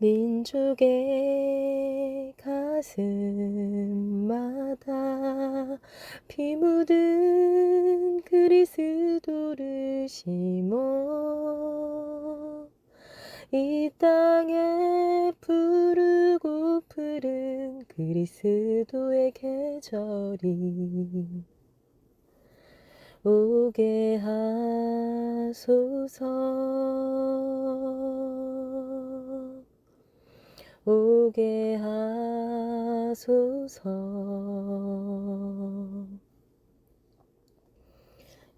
민족의 가슴마다 피 묻은 그리스도를 심어 이 땅에 푸르고 푸른 그리스도의 계절이 오게 하소서 오게 하소서.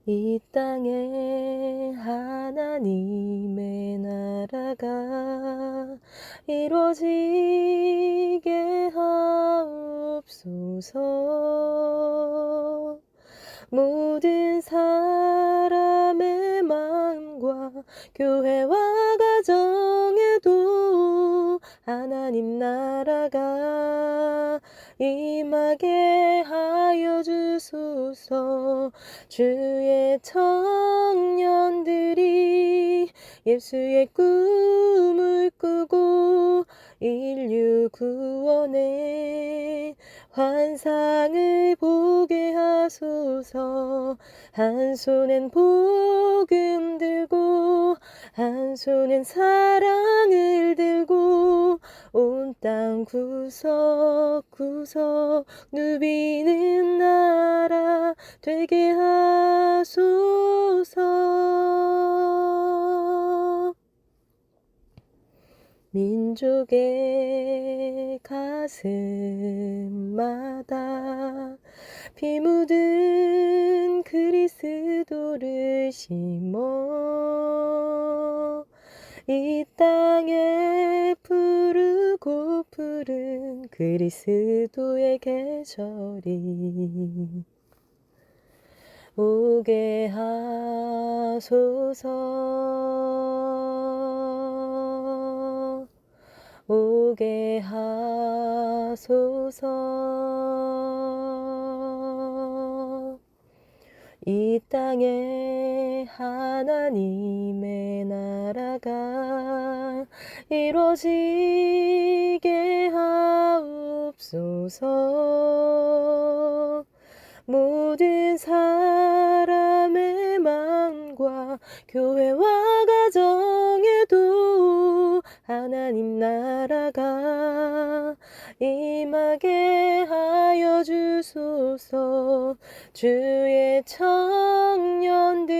이 땅에 하나님의 나라가 이루어지게 하옵소서. 모든 사람의 마음과 교회와 가정에도 하나님 나라가 임하게 하여 주소서. 주의 청년들이 예수의 꿈을 꾸고 인류 구원의 환상을 보게 하소서. 한 손엔 복음 들고 한 손엔 사랑을 들고 온 땅 구석구석 누비는 나라 되게 하소서. 민족의 가슴마다 피 묻은 그리스도를 심어 이 땅에 그리스도의 계절이 오게 하소서. 오게 하소서. 이 땅에 하나님의 나라가 이루어지게 하옵소서. 모든 사람의 마음과 교회와 가정에도 하나님 나라가 임하게 하여 주소서. 주의 청년들이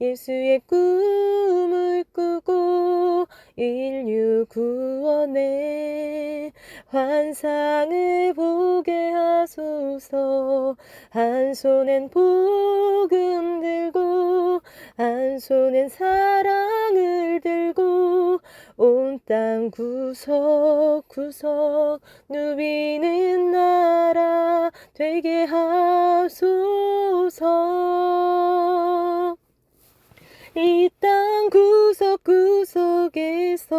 예수의 꿈을 꾸고 인류 구원의 환상을 보게 하소서. 한 손엔 복음 들고 한 손엔 사랑을 들고 온 땅 구석구석 누비는 나라 되게 하소서. 이 땅 구석구석에서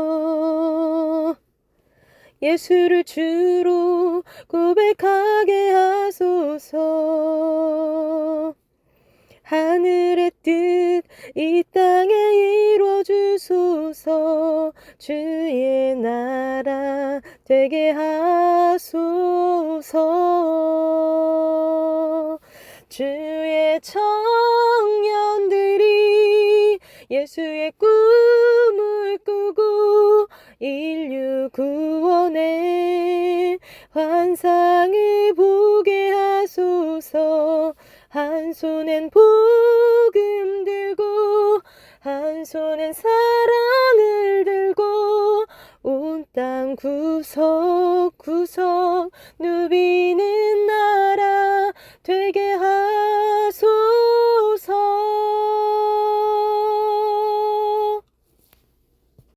예수를 주로 고백하게 하소서. 하늘의 뜻 이 땅에 이루어 주소서. 주의 나라 되게 하소서. 주의 청년들이 예수의 꿈을 꾸고 인류 세상을 보게 하소서. 한 손엔 복음 들고 한 손엔 사랑을 들고 온 땅 구석구석 누비는 나라 되게